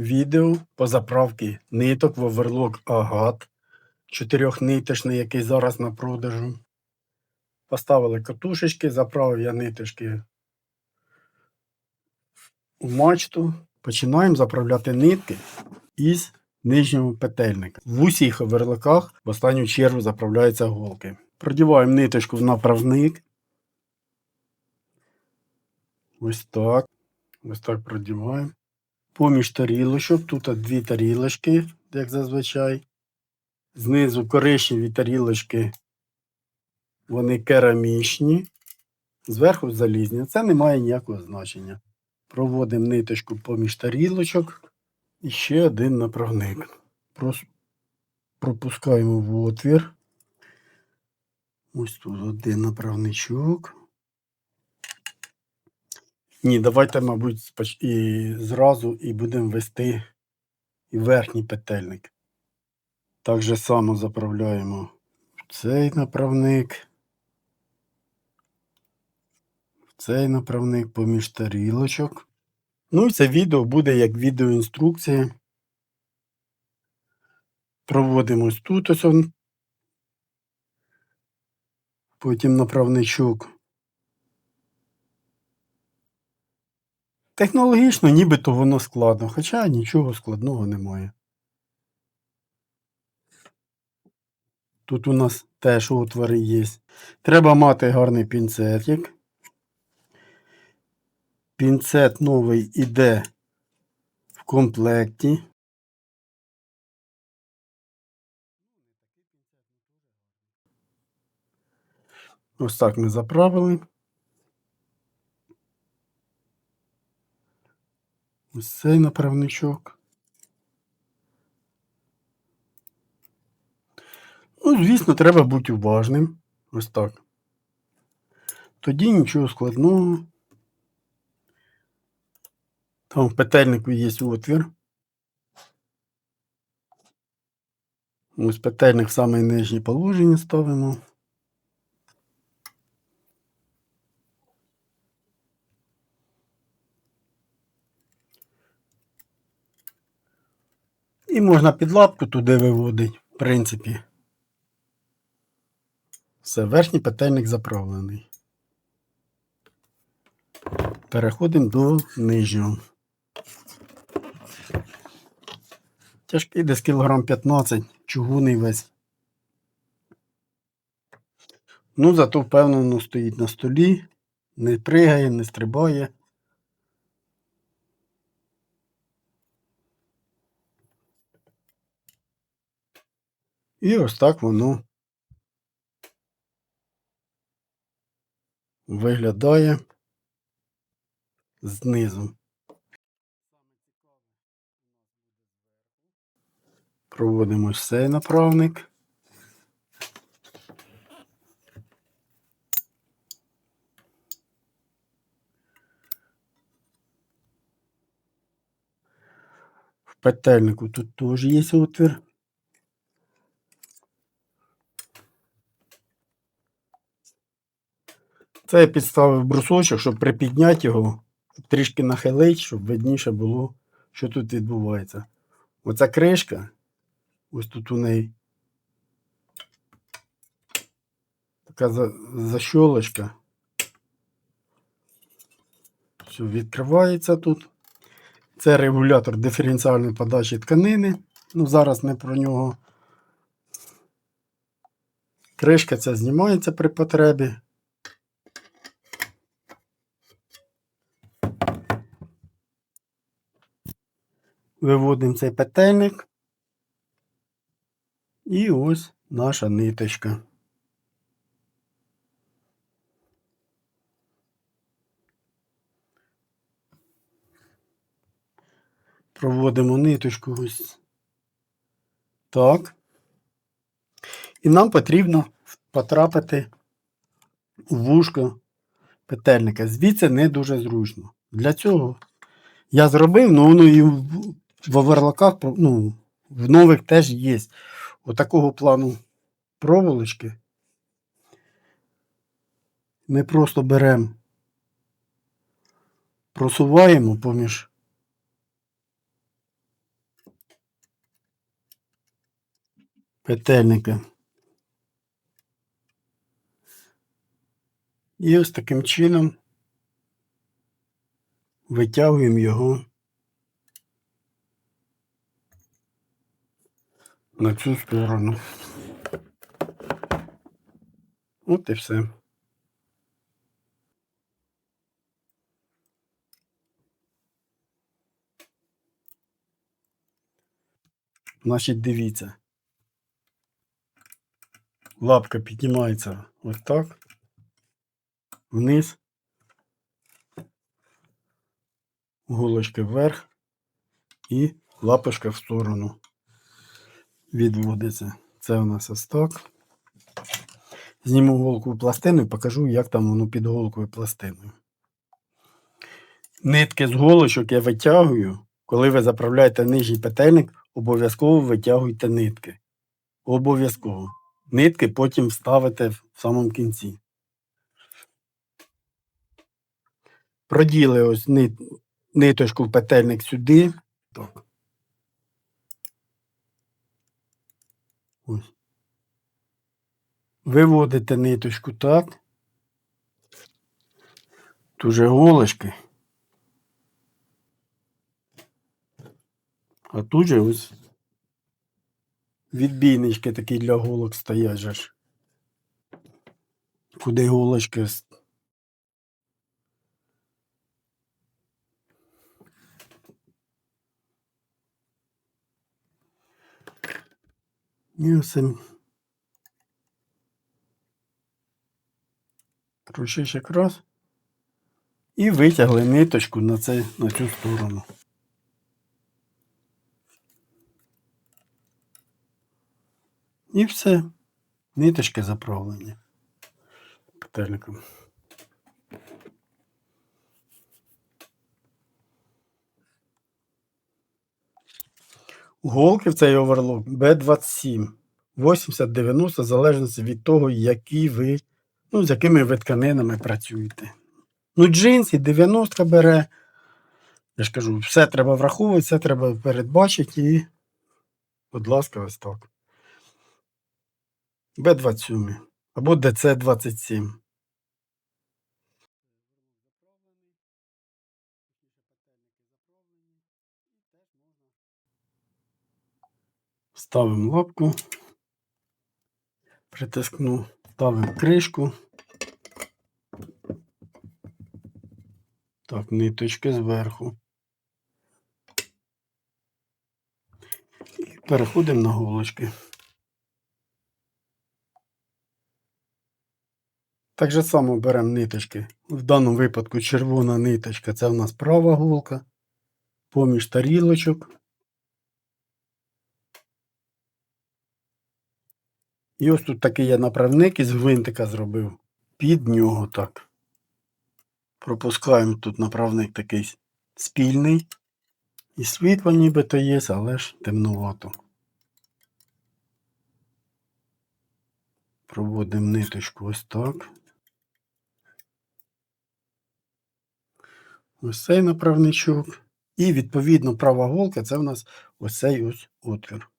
відео по заправці ниток в оверлок Агат чотирьохниточний, який зараз на продажу. Поставили катушечки, заправив я ниточки в мачту. Починаємо заправляти нитки із нижнього петельника. В усіх оверлоках в останню чергу заправляються голки. Продіваємо ниточку в направник. Ось так. Ось так продіваємо. Поміж тарілочок, тут дві тарілочки, як зазвичай. Знизу коричневі тарілочки, вони керамічні, зверху залізні. Це не має ніякого значення. Проводимо ниточку поміж тарілочок і ще один направник. Пропускаємо в отвір. Ось тут один направничок. Ні, давайте, мабуть, і зразу і будемо вести і верхній петельник. Так же само заправляємо в цей направник. В цей направник поміж тарілочок. Ну і це відео буде як відеоінструкція. Проводимо ось тут ось. Потім направничок. Технологічно нібито воно складно, хоча нічого складного немає. Тут у нас теж отвори є. Треба мати гарний пінцетик. Пінцет новий іде в комплекті. Ось так ми заправили. Ось цей направничок. Ну, звісно, треба бути уважним. Ось так. Тоді нічого складного. Там в петельнику є отвір. Ось петельник в саме нижнє положення ставимо. І можна підлапку туди виводити, в принципі. Все, верхній петельник заправлений. Переходимо до нижнього. Тяжкий десь кілограм 15, чугунний весь. Ну, зато впевнено стоїть на столі, не пригає, не стрибає. І ось так воно виглядає знизу. Проводимо цей направник. В петельнику тут теж є отвір. Це я підставив брусочок, щоб припідняти його, трішки нахилити, щоб видніше було, що тут відбувається. Оця кришка, ось тут у неї така защолочка. Все відкривається тут. Це регулятор диференціальної подачі тканини. Ну, зараз не про нього. Кришка ця знімається при потребі. Виводимо цей петельник. І ось наша ниточка. Проводимо ниточку ось так. І нам потрібно потрапити у вушко петельника. Звідси не дуже зручно. Для цього я зробив, ну воно і в оверлоках ну, в нових теж є. Отакого От плану проволочки. Ми просто беремо, просуваємо поміж петельника. І ось таким чином витягуємо його на цю сторону. От і все. Значить, дивіться. Лапка піднімається ось так. Вниз. Голочка вверх і лапочка в сторону відводиться. Це у нас ось так. Зніму голкову пластину і покажу, як там воно під голковою пластиною. Нитки з голочок я витягую. Коли ви заправляєте нижній петельник, обов'язково витягуйте нитки. Обов'язково. Нитки потім вставите в самому кінці. Проділи ось нит, ниточку в петельник сюди. Так. Виводите ниточку так. Тут же голочки. А тут же ось відбійнички такі для голок стоять же ж. Куди голочки. С- І все. Кручиш якраз. І витягли ниточку на, це, на цю сторону. І все. Ниточки заправлені. Петельником. Голки в цей оверлок B27. 80-90, в залежності від того, які ви, ну, з якими ви тканинами працюєте. Ну, джинс і 90 бере. Я ж кажу, все треба враховувати, все треба передбачити і, будь ласка, ось так. Б27 або ДЦ27. Ставимо лапку, притискну, ставимо кришку. Так, ниточки зверху. І переходимо на голочки. Так же само беремо ниточки. В даному випадку червона ниточка це в нас права голка. Поміж тарілочок. І ось тут такий я направник із гвинтика зробив. Під нього так. Пропускаємо тут направник такий спільний. І світло нібито є, але ж темнувато. Проводимо ниточку ось так. Ось цей направничок. І відповідно права голка це в нас ось цей ось отвір.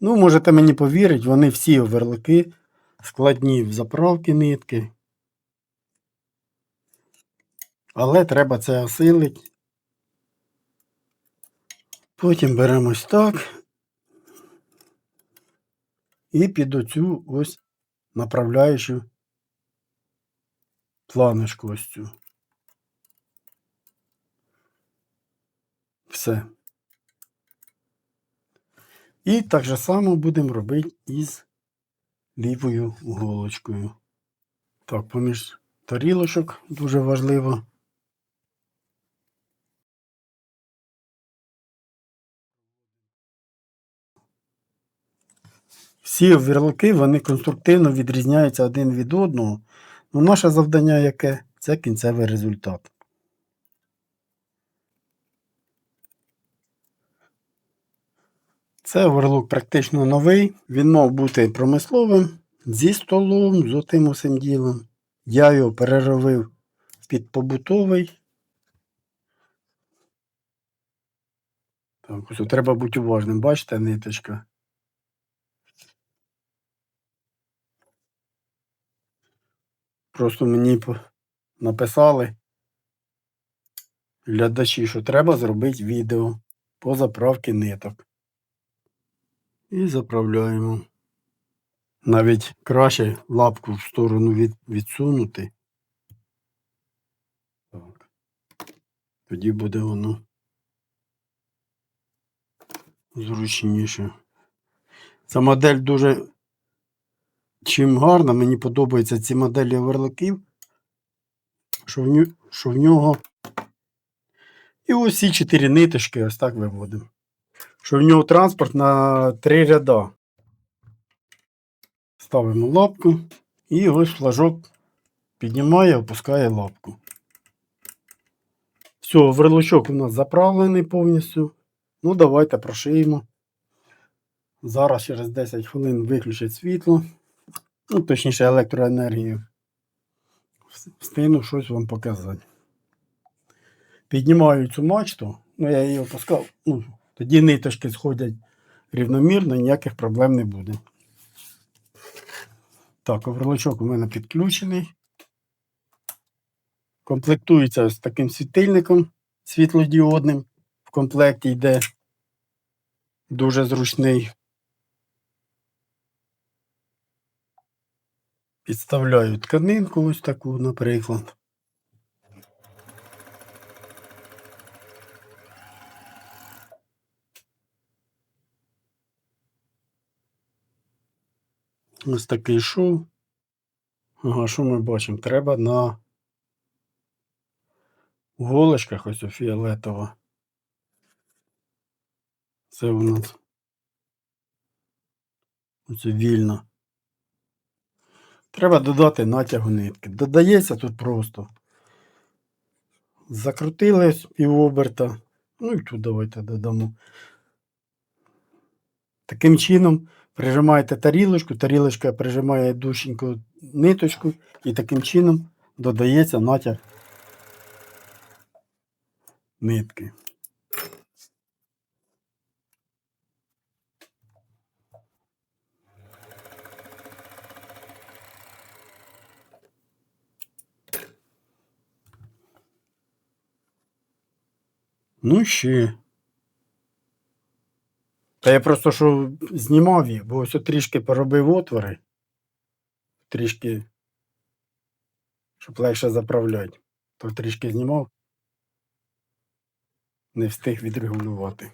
Ну, можете мені повірити, вони всі оверлики складні в заправки нитки. Але треба це осилити. Потім беремо ось так. І під оцю ось направляючу планочку ось цю. Все. І так же само будемо робити із лівою голочкою. Так, поміж тарілочок дуже важливо. Всі оверлоки, вони конструктивно відрізняються один від одного. Ну, наше завдання яке? Це кінцевий результат. Це оверлок практично новий. Він мав бути промисловим, зі столом, з отим усім ділом. Я його переробив під побутовий. Так, ось треба бути уважним. Бачите, ниточка. Просто мені написали глядачі, що треба зробити відео по заправці ниток. І заправляємо. Навіть краще лапку в сторону від, відсунути. Так. Тоді буде воно зручніше. Ця модель дуже чим гарна, мені подобаються ці моделі оверлоків, що в, що в нього і ось ці чотири ниточки ось так виводимо. Що в нього транспорт на три ряда. Ставимо лапку і ось флажок піднімає, опускає лапку. Все, верлочок у нас заправлений повністю. Ну, давайте прошиємо. Зараз через 10 хвилин виключать світло. Ну, точніше, електроенергію. Встигну щось вам показати. Піднімаю цю мачту, ну я її опускав. Ну, тоді ниточки сходять рівномірно, ніяких проблем не буде. Так, оверлочок у мене підключений. Комплектується ось таким світильником світлодіодним. В комплекті йде дуже зручний. Підставляю тканинку ось таку, наприклад. Ось такий шов. Ага, що ми бачимо? Треба на голочках ось у фіолетово. Це у нас оце вільно. Треба додати натягу нитки. Додається тут просто. Закрутили півоберта. Ну і тут давайте додамо. Таким чином прижимаєте тарілочку, тарілочка прижимає душеньку ниточку, і таким чином додається натяг нитки. Ну ще. Та я просто що знімав їх, бо ось трішки поробив отвори. Трішки, щоб легше заправляти. То трішки знімав. Не встиг відрегулювати.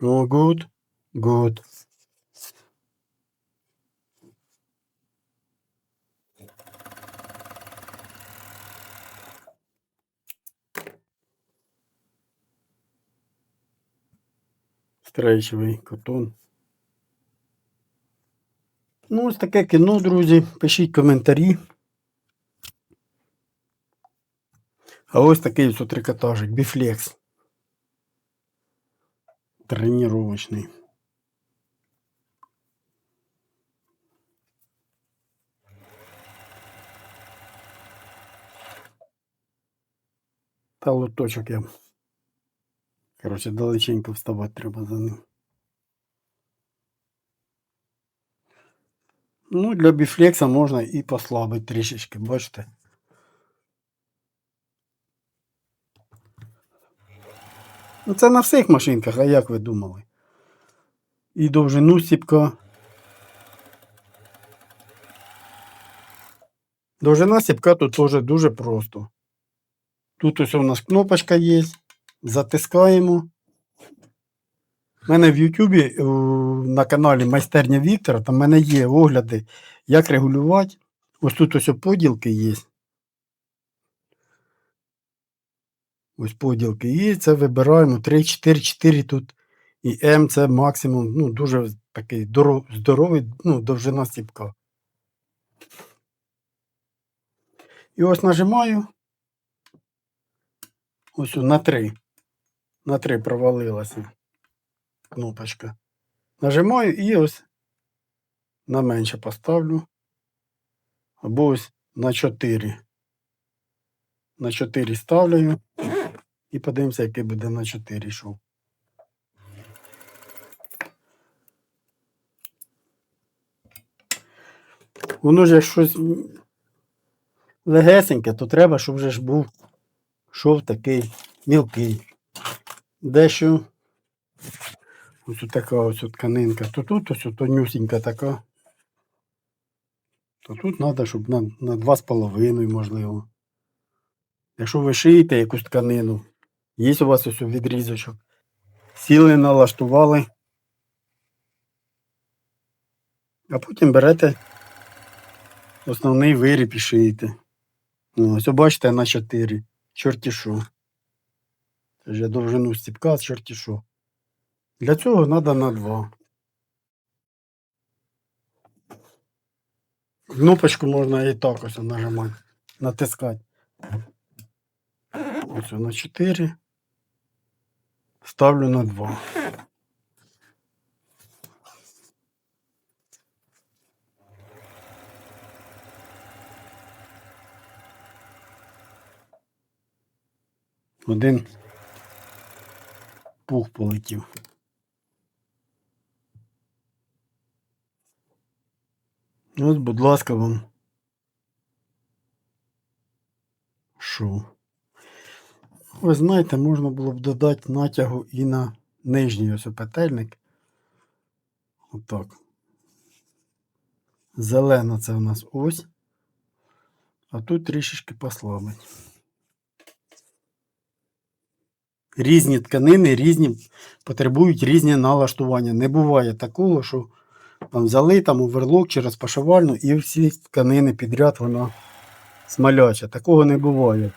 Ну, good, good. Стрейчевий котон. Ну, ось таке кіно, друзі. Пишіть коментарі. А ось такий трикотажик, біфлекс. Тренировочний. Та лоточок я. Коротше, далеченько вставати треба за ним. Ну, для біфлекса можна і послабити трішечки, бачите. Ну, це на всіх машинках, а як ви думали? І довжину сіпка. Довжина сіпка тут теж дуже просто. Тут ось у нас кнопочка є. Затискаємо. У мене в Ютубі е, на каналі Майстерня Віктора, там в мене є огляди, як регулювати. Ось тут ось поділки є. Ось поділки є. Це вибираємо 3, 4, 4 тут. І М це максимум, ну, дуже такий здоровий, ну, довжина стіпка. І ось нажимаю. Ось на 3. На 3 провалилася кнопочка. Нажимаю і ось на менше поставлю. Або ось на 4. На 4 ставлю. І подивимося, який буде на 4 йшов. Воно ж як щось легесеньке, то треба, щоб вже ж був шов такий мілкий. Дещо ось така ось тканинка, то тут ось тонюсінька така. То тут треба, щоб на, на 2,5 можливо. Якщо ви шиєте якусь тканину, є у вас ось відрізочок. Сіли, налаштували. А потім берете основний виріб і шиєте. Ось бачите на 4. Чорті що. Це я довжину стіпка, чорті що. Для цього треба на 2. Кнопочку можна і так ось нажимати, натискати. Ось на 4. Ставлю на 2. Один пух полетів. Ось, будь ласка, вам. Шов. Ви знаєте, можна було б додати натягу і на нижній ось петельник. Отак. Зелена це у нас ось. А тут трішечки послабить. Різні тканини, різні, потребують різні налаштування. Не буває такого, що там взяли там оверлок через пошивальну і всі тканини підряд вона смаляча. Такого не буває.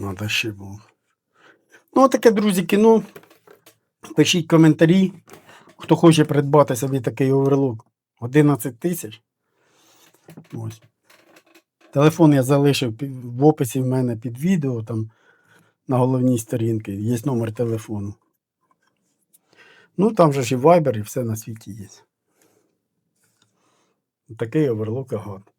Надо ще було. Ну, таке, друзі, кіно. Пишіть коментарі. Хто хоче придбати собі такий оверлок. 11 тисяч. Телефон я залишив в описі в мене під відео, там на головній сторінці є номер телефону. Ну, там же ж і Viber, і все на світі є. Такий оверлок агат.